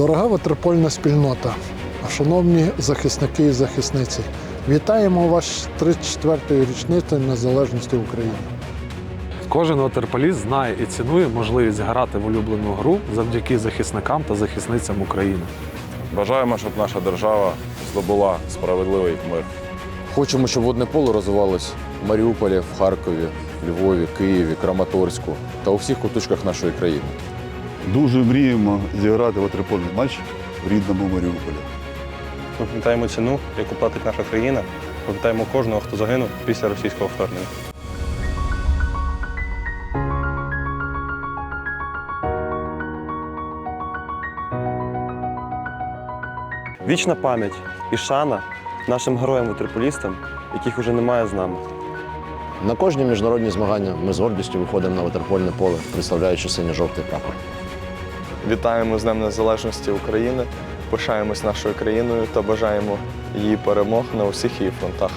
Дорога ватерпольна спільнота, шановні захисники і захисниці, вітаємо вас 34-ї річниці незалежності України. Кожен ватерполіст знає і цінує можливість грати в улюблену гру завдяки захисникам та захисницям України. Бажаємо, щоб наша держава здобула справедливий мир. Хочемо, щоб водне поле розвивалось в Маріуполі, в Харкові, Львові, Києві, Краматорську та у всіх куточках нашої країни. Дуже мріємо зіграти ватерпольний матч в рідному Маріуполі. Ми пам'ятаємо ціну, яку платить наша країна. Пам'ятаємо кожного, хто загинув після російського вторгнення. Вічна пам'ять і шана нашим героям-ватерполістам, яких уже немає з нами. На кожні міжнародні змагання ми з гордістю виходимо на ватерпольне поле, представляючи синьо-жовтий прапор. Вітаємо з Днем Незалежності України, пишаємось нашою країною та бажаємо її перемог на усіх її фронтах.